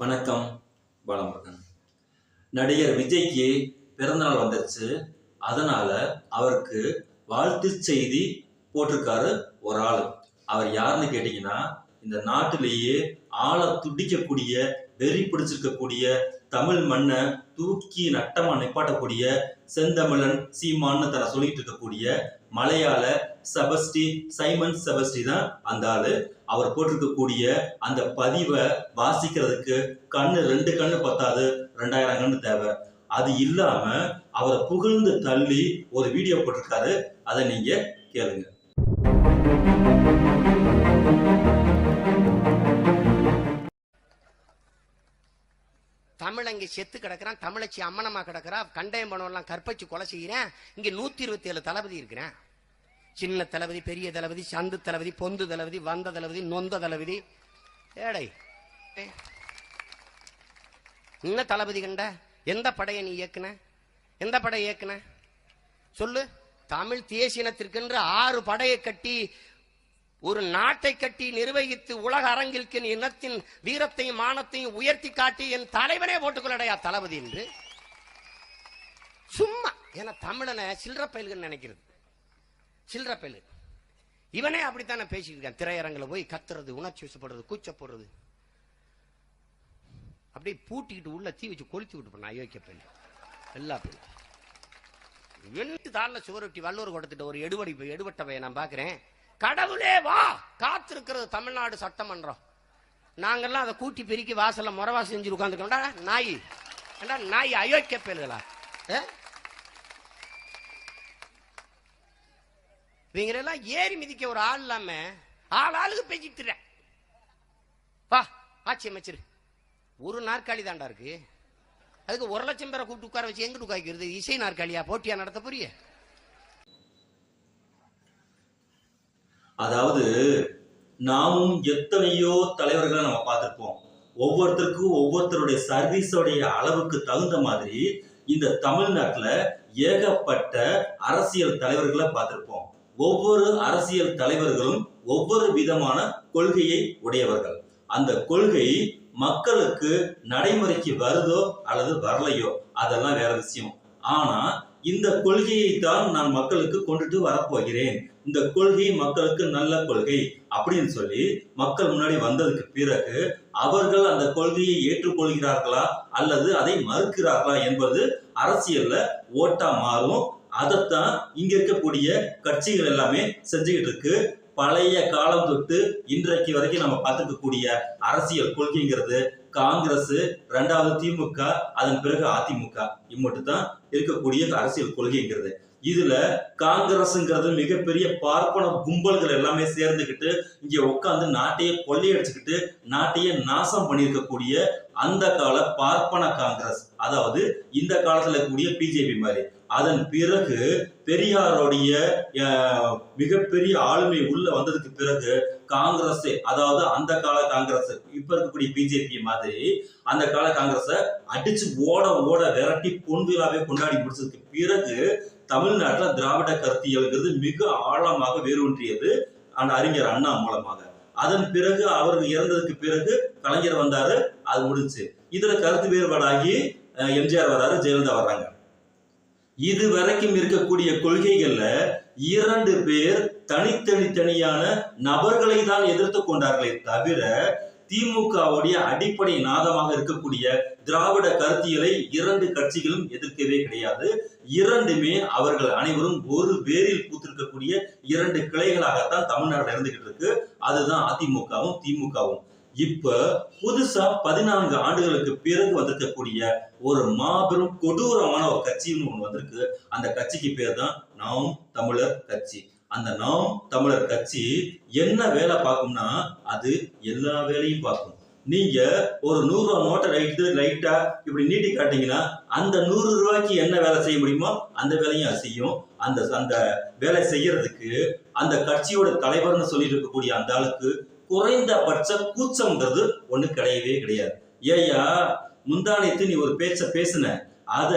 வணக்கம் பாலமுருகன். நடிகர் விஜய்க்கு பிறந்தநாள் வந்துருச்சு. அதனால அவருக்கு வாழ்த்து செய்தி போட்டிருக்காரு ஒரு ஆள். அவர் யாருன்னு கேட்டீங்கன்னா இந்த நாட்டிலேயே ஆளை துடிக்கக்கூடிய வெறி பிடிச்சிருக்கக்கூடிய தமிழ் மண்ணை தூக்கி நட்டமா நிப்பாட்டக்கூடிய செந்தமிழன் சீமான்னு தன்னை சொல்லிட்டு இருக்கக்கூடிய மலையாள செபஸ்டி சைமன் செபஸ்டி தான் அந்த ஆளு. அவர் போட்டிருக்கக்கூடிய அந்த பதிவை வாசிக்கிறதுக்கு கண்ணு ரெண்டு கண்ணு பத்தாது ரெண்டாயிரம் கண்ணு தேவை. அது இல்லாம அவரை புகழ்ந்து தள்ளி ஒரு வீடியோ போட்டிருக்காரு. அதை நீங்க கேளுங்க. இங்க செத்து கிடக்கிறான் தமிழச்சி அம்மனமா கிடக்கிறா கண்டயம் பண்ணவெல்லாம் கற்பச்சு கொலை செய்கிறேன் இங்க நூத்தி இருபத்தி ஏழு தளபதி இருக்கிறேன். சின்ன தளபதி பெரிய தளபதி சந்து தளபதி பொந்து தளபதி வந்த தளபதி நொந்த தளபதி. ஏடை. என்ன தளபதி கண்ட? எந்த படையை நீ இயக்குன? எந்த படையை இயக்குன? சொல்லு. தமிழ் தேசியனத்திற்கென்று ஆறு படையை கட்டி ஒரு நாட்டை கட்டி நிர்வகித்து உலக அரங்கிற்கு இனத்தின் வீரத்தையும் மானத்தையும் உயர்த்தி காட்டி என் தலைவனே போட்டுக்கொள்ளடையா தளபதி என்று? சும்மா. ஏன்னா தமிழனை சில்லற பயல்கள் நினைக்கிறது. சில்லற பயல். இவனே அப்படித்தானே பேசிட்டு இருக்கான். திரையரங்கில் போய் கத்துறது உணர்ச்சி வசப்படுறது கூச்சப்படுறது அப்படியே பூட்டிக்கிட்டு உள்ள தீ வச்சு கொளுத்தி விட்டு பண்ண அயோக்கிய பெண் எல்லா பெண் வெண்ணு தாளில் சுவரொட்டி வல்லூர் கொடுத்துட்டு ஒரு எடுபடி எடுபட்ட பையன் நான் பாக்குறேன். கடவுளே வா! காத்திருக்கிறது தமிழ்நாடு சட்டமன்றம். நாங்கெல்லாம் அதை கூட்டி பெருக்கி வாசல்ல முறவா செஞ்சு உட்காந்துருக்கோம்டா நாய். ஏண்டா நாய் அயோக்கிய பேருகளா? ஆ? இவங்களெல்லாம் ஏறி மிதிக்க ஒரு ஆள் இல்லாம ஆள் ஆளுக்கு பேசிட்டு வா ஆட்சி அமைச்சர். ஒரு நாற்காலி தாண்டா இருக்கு. அதுக்கு ஒரு லட்சம் பேரை கூப்பிட்டு உட்கார வச்சு எங்கிட்டு உட்காய்க்கிறது இசை நாற்காலியா? போட்டியா? நடத்த புரிய அதாவது நாமும் எத்தனையோ தலைவர்களை நம்ம பார்த்துருப்போம். ஒவ்வொருத்தருக்கும் ஒவ்வொருத்தருடைய சர்வீஸோடைய அளவுக்கு தகுந்த மாதிரி இந்த தமிழ்நாட்டில் ஏகப்பட்ட அரசியல் தலைவர்களை பார்த்துருப்போம். ஒவ்வொரு அரசியல் தலைவர்களும் ஒவ்வொரு விதமான கொள்கையை உடையவர்கள். அந்த கொள்கை மக்களுக்கு நடைமுறைக்கு வருதோ அல்லது வரலையோ அதெல்லாம் வேற விஷயம். ஆனா இந்த கொள்கையை தான் நான் மக்களுக்கு கொண்டுட்டு வரப்போகிறேன். இந்த கொள்கை மக்களுக்கு நல்ல கொள்கை அப்படின்னு சொல்லி மக்கள் முன்னாடி வந்ததுக்கு பிறகு அவர்கள் அந்த கொள்கையை ஏற்றுக்கொள்கிறார்களா அல்லது அதை மறுக்கிறார்களா என்பது அரசியல்ல ஓட்டா மாறும். அதைத்தான் இங்க இருக்கக்கூடிய கட்சிகள் எல்லாமே செஞ்சுக்கிட்டு இருக்கு. பழைய காலம் தொட்டு இன்றைக்கு வரைக்கும் நம்ம பார்த்துக்கக்கூடிய அரசியல் கொள்கைங்கிறது காங்கிரஸ் ரெண்டாவது திமுக அதன் பிறகு அதிமுக. இம்மட்டு தான் இருக்கக்கூடிய அரசியல் கொள்கைங்கிறது. இதுல காங்கிரஸ்ங்கிறது மிகப்பெரிய பார்ப்பன கும்பல்கள் எல்லாமே சேர்ந்துக்கிட்டு இங்க உட்காந்து நாட்டையே கொள்ளையடிச்சுக்கிட்டு நாட்டையே நாசம் பண்ணியிருக்கக்கூடிய அந்த கால பார்ப்பன காங்கிரஸ். அதாவது இந்த காலத்துல இருக்கக்கூடிய பிஜேபி மாதிரி. அதன் பிறகு பெரியாருடைய மிகப்பெரிய ஆளுமை உள்ள வந்ததுக்கு பிறகு காங்கிரஸ் அதாவது அந்த கால காங்கிரஸ் இப்ப இருக்கக்கூடிய பிஜேபி மாதிரி அந்த கால காங்கிரஸ அடிச்சு ஓட ஓட விரட்டி பொன்விழாவே கொண்டாடி முடிச்சதுக்கு பிறகு தமிழ்நாட்டில் திராவிட கருத்தியல்ங்கிறது மிக ஆழமாக வேரூன்றியது அந்த அறிஞர் அண்ணா மூலமாக. அதன் பிறகு அவர் இறந்ததுக்கு பிறகு கலைஞர் வந்தாரு அது முடிஞ்சு. இதுல கருத்து வேறுபாடாகி எம்ஜிஆர் வர்றாரு ஜெயலலிதா வர்றாங்க. இது வரைக்கும் இருக்கக்கூடிய கொள்கைகள்ல இரண்டு பேர் தனித்தனி தனியான நபர்களை தான் எதிர்த்து கொண்டார்களே தவிர திமுகவுடைய அடிப்படை நாதமாக இருக்கக்கூடிய திராவிட கருத்தியலை இரண்டு கட்சிகளும் எதிர்க்கவே கிடையாது. இரண்டுமே அவர்கள் அனைவரும் ஒரு வேரில் பூத்திருக்கக்கூடிய இரண்டு கிளைகளாகத்தான் தமிழ்நாட்டில் இருந்துகிட்டு இருக்கு. அதுதான் அதிமுகவும் திமுகவும். இப்ப புதுசா பதினான்கு ஆண்டுகளுக்கு பிறகு வந்திருக்கக்கூடிய ஒரு மாபெரும் கொடூரமான ஒரு கட்சின்னு ஒண்ணு வந்திருக்கு. அந்த கட்சிக்கு பேர் தான் நாம் தமிழர் கட்சி. அந்த நாம் தமிழர் கட்சி என்ன வேலை பார்க்கும்னா அது எல்லா வேலையும் பார்க்கும். நீங்க ஒரு நூறு ரூபா நோட்டை ரைட்டு லைட்டா இப்படி நீட்டி காட்டிங்கன்னா அந்த நூறு ரூபாய்க்கு என்ன வேலை செய்ய முடியுமோ அந்த வேலையும் அது செய்யும். அந்த அந்த வேலை செய்யறதுக்கு அந்த கட்சியோட தலைவர்னு சொல்லிட்டு இருக்கக்கூடிய அந்த ஆளுக்கு குறைந்தபட்ச கூச்சம்ன்றது ஒண்ணு கிடையவே கிடையாது. ஏய்யா முந்தானத்து நீ ஒரு பேச்ச பேசுன. அத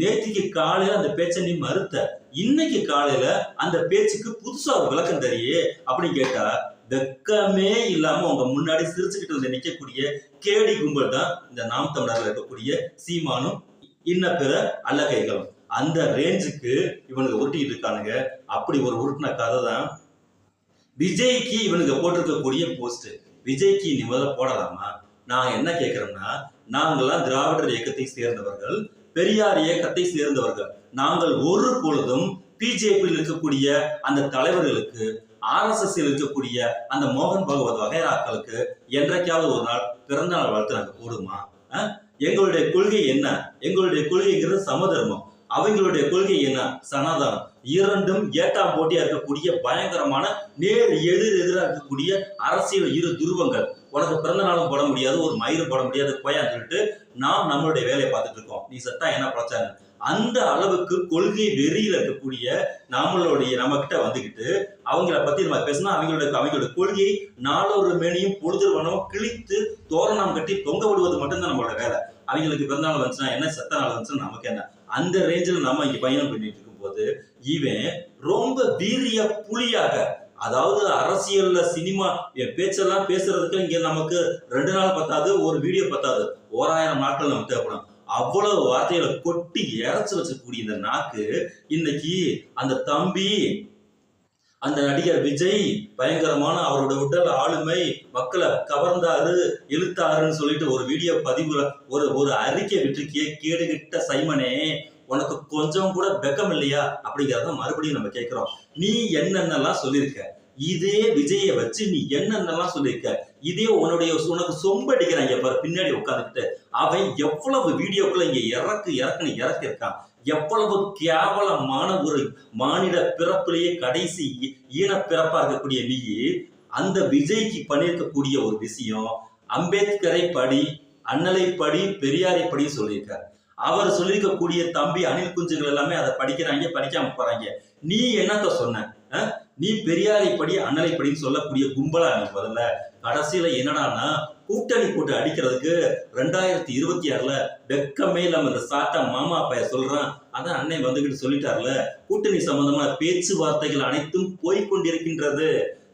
நேற்றுக்கு காலையில அந்த பேச்சை நீ மறுத்த. இன்னைக்கு காலையில அந்த பேச்சுக்கு புதுசா ஒரு விளக்கம் தரியே அப்படின்னு கேட்டா வெக்கமே இல்லாம உங்க முன்னாடி சிரிச்சுக்கிட்டு வந்து நிக்கக்கூடிய கேடி கும்பல் தான் இந்த நாம் தமிழர்ல இருக்கக்கூடிய சீமானும் இன்ன பிற அல்லகைகளும். அந்த ரேஞ்சுக்கு இவனுக்கு உருட்டிட்டு இருக்கானுங்க. அப்படி ஒரு உருட்டின கதை தான் விஜய்க்கு இவனுங்க போட்டிருக்கக்கூடிய போஸ்ட் விஜய்க்கு நீ முதல்ல போடலாமா? நான் என்ன கேட்கிறேன்னா நாங்கள்லாம் திராவிடர் இயக்கத்தை சேர்ந்தவர்கள் பெரியார் இயக்கத்தை சேர்ந்தவர்கள். நாங்கள் ஒரு பொழுதும் பிஜேபியில் இருக்கக்கூடிய அந்த தலைவர்களுக்கு ஆர்எஸ்எஸ் இருக்கக்கூடிய அந்த மோகன் பகவத் வகைராக்களுக்கு என்றைக்காவது ஒரு நாள் பிறந்த நாள் வாழ்த்து நாங்கள் போடுமா? எங்களுடைய கொள்கை என்ன? எங்களுடைய கொள்கைங்கிறது சமதர்மம். அவங்களுடைய கொள்கை என்ன? சனாதனம். இரண்டும் ஏட்டாம் போட்டியா இருக்கக்கூடிய பயங்கரமான நேர் எதிர் எதிராக இருக்கக்கூடிய அரசியல் இரு துருவங்கள். உனக்கு பிறந்த நாளும் போட முடியாது ஒரு மயிறு போட முடியாது கோயான்னு சொல்லிட்டு நாம் நம்மளுடைய வேலையை பார்த்துட்டு இருக்கோம். நீ சத்தா என்ன பிரச்சனை? அந்த அளவுக்கு கொள்கை வெறியில் இருக்கக்கூடிய நம்மளுடைய நம்ம கிட்ட வந்துக்கிட்டு அவங்கள பத்தி நம்ம பேசினா அவங்களோட அவங்களோட கொள்கையை நாளொரு மேனியும் பொழுதுவனம் கிழித்து தோரணம் கட்டி தொங்க விடுவது மட்டும்தான் நம்மளோட வேலை. அவங்களுக்கு பிறந்த நாள் வந்துச்சுன்னா என்ன? செத்த நாள் வந்துச்சுன்னா நமக்கு என்ன? அந்த ரேஞ்சில் நம்ம இங்க பயணம் பண்ணிட்டு இருக்கும்போது இவன் ரொம்ப வீரிய புலியாக அதாவது அரசியல்ல சினிமா என் பேச்செல்லாம் பேசுறதுக்கு இங்க நமக்கு ரெண்டு நாள் பத்தாது ஒரு வீடியோ பத்தாது. ஓராயிரம் நாட்கள் நமக்கு தேவைப்படும். அவ்வளவு வார்த்தைகளை கொட்டி இறைச்சி வச்சக்கூடிய இந்த நாக்கு இன்னைக்கு அந்த தம்பி அந்த நடிகர் விஜய் பயங்கரமான அவரோட உடல் ஆளுமை மக்களை கவர்ந்தாரு இழுத்தாருன்னு சொல்லிட்டு ஒரு வீடியோ பதிவுல ஒரு ஒரு அறிக்கை விட்டுருக்கிய கேடுகிட்ட சைமனே உனக்கு கொஞ்சம் கூட வெக்கம் இல்லையா? அப்படிங்கிறத மறுபடியும் நம்ம கேட்கிறோம். நீ என்னென்னலாம் சொல்லியிருக்க இதே விஜய வச்சு நீ என்னென்னலாம் சொல்லியிருக்க இதே உன்னுடைய உனக்கு சொம்படிக்கிறாங்க பாரு பின்னாடி உட்காந்துக்கிட்டு அவன் எவ்வளவு வீடியோக்குள்ள இங்க இறக்கு இறக்குன்னு இறக்கிருக்கான் எவ்வளவு கேவலமான ஒரு மாநில பிறப்பிலேயே கடைசி ஈன பிறப்பாக பிறப்பா இருக்கக்கூடிய நீ அந்த விஜய்க்கு பண்ணியிருக்கக்கூடிய ஒரு விஷயம் அம்பேத்கரை படி அண்ணலை படி பெரியாரை படி சொல்லியிருக்காரு. அவர் சொல்லியிருக்கக்கூடிய தம்பி அணில் குஞ்சுகள் எல்லாமே அதை படிக்கிறாங்க படிக்காம போறாங்க. நீ என்னத்த சொன்ன? நீ பெரியாரை படி அண்ணலை படின்னு சொல்லக்கூடிய கும்பலா நீ முதல்ல கடைசியில என்னடான்னா கூட்டணி போட்டு அடிக்கிறதுக்கு ரெண்டாயிரத்தி இருபத்தி ஆறுல வெக்கமே இல்லாம இந்த சாட்டா மாமா பைய சொல்றான். அதான் அண்ணன் வந்துகிட்டு சொல்லிட்டார்ல கூட்டணி சம்பந்தமான பேச்சுவார்த்தைகள் அனைத்தும் போய்க்கொண்டிருக்கின்றது.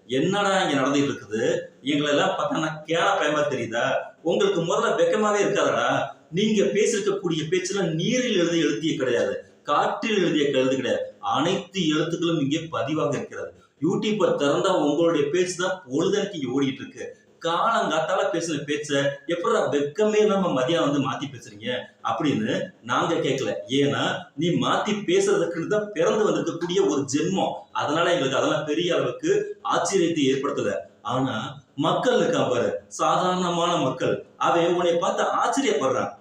என்னடா இங்க நடந்துட்டு இருக்குது எங்களை எல்லாம் பார்த்தா கேள பயமா தெரியுதா? உங்களுக்கு முதல்ல வெக்கமாவே இருக்காதடா. நீங்க பேசிருக்கக்கூடிய பேச்செல்லாம் நீரில் எழுதிய எழுத்திய கிடையாது காற்றில் எழுதிய கழுது கிடையாது. அனைத்து எழுத்துக்களும் இங்கே பதிவாக இருக்கிறது. யூடியூப்பை திறந்தா உங்களுடைய பேச்சு தான் பொழுதனைக்கு ஓடிட்டு இருக்கு காலங்காத்தால பேசின பேச்ச எப்படா வெக்கமே நம்ம மதியம் வந்து மாத்தி பேசுறீங்க? அப்படின்னு நாங்க கேட்கல ஏன்னா நீ மாத்தி பேசுறதுக்குன்னு தான் பிறந்து வந்திருக்கக்கூடிய ஒரு ஜென்மம். அதனால எங்களுக்கு அதெல்லாம் பெரிய அளவுக்கு ஆச்சரியத்தை ஏற்படுத்தல. ஆனா மக்கள் இருக்கான் பாரு. சாதாரணமான மக்கள். அவன் உன்னை பார்த்து ஆச்சரியப்படுறான்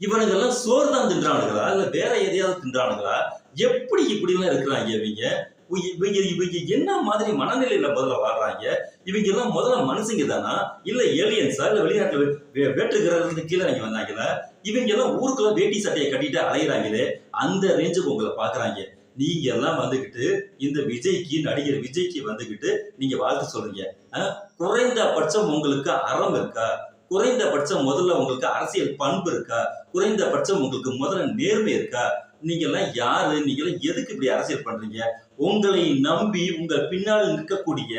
இவனுங்கெல்லாம் சோறு தான் தின்றானுங்களா? இல்ல வேற எதையாவது தின்றானுங்களா? எப்படி இப்படி எல்லாம் இருக்கிறாங்க இவங்க? இவங்க இவங்க என்ன மாதிரி மனநிலையில முதல்ல வாழ்றாங்க? இவங்க எல்லாம் முதல்ல மனுஷங்க தானா? இல்ல ஏலியன்ஸா இல்ல வெளிநாட்டுல வே- வே- வேற்று கிரகத்துக்கு கீழே இறங்கி வந்தாங்களா? இவங்க எல்லாம் ஊருக்குள்ள வேட்டி சட்டையை கட்டிட்டு அலையிறாங்களே அந்த ரேஞ்சுக்கு உங்களை பாக்குறாங்க நீங்க எல்லாம் வந்துகிட்டு இந்த விஜய்க்கு நடிகர் விஜய்க்கு வந்துகிட்டு நீங்க வாழ்த்து சொல்றீங்க குறைந்தபட்சம் உங்களுக்கு அறம் இருக்கா? குறைந்தபட்சம் முதல்ல உங்களுக்கு அரசியல் பண்பு இருக்கா? குறைந்தபட்சம் உங்களுக்கு முதல்ல நேர்மை இருக்கா? நீங்க எல்லாம் யாரு? நீங்க எதுக்கு இப்படி அரசியல் பண்றீங்க? உங்களை நம்பி உங்கள் பின்னால் நிற்கக்கூடிய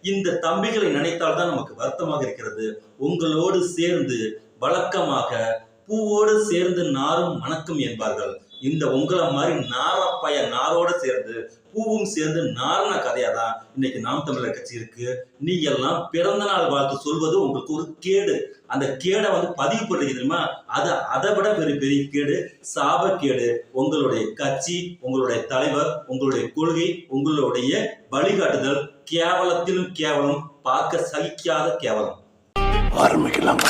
இந்த தம்பிகளை நினைத்தால் தான் நமக்கு வருத்தமாக இருக்கிறது. உங்களோடு சேர்ந்து வழக்கமாக பூவோடு சேர்ந்து நாரும் மணக்கும் என்பார்கள். இந்த உங்களை மாதிரி நாரப்பய நாரோட சேர்ந்து பூவும் சேர்ந்து நாரண கதையா தான் இன்னைக்கு நாம் தமிழர் கட்சி இருக்கு. நீங்க எல்லாம் பிறந்த நாள் வாழ்த்து சொல்வது உங்களுக்கு ஒரு கேடு. அந்த கேடை வந்து பதிவு பண்றீங்க தெரியுமா? அது அதை விட பெரிய பெரிய கேடு சாபக்கேடு உங்களுடைய கட்சி உங்களுடைய தலைவர் உங்களுடைய கொள்கை உங்களுடைய வழிகாட்டுதல் கேவலத்திலும் கேவலம் பார்க்க சகிக்காத கேவலம். ஆரம்பிக்கலாம்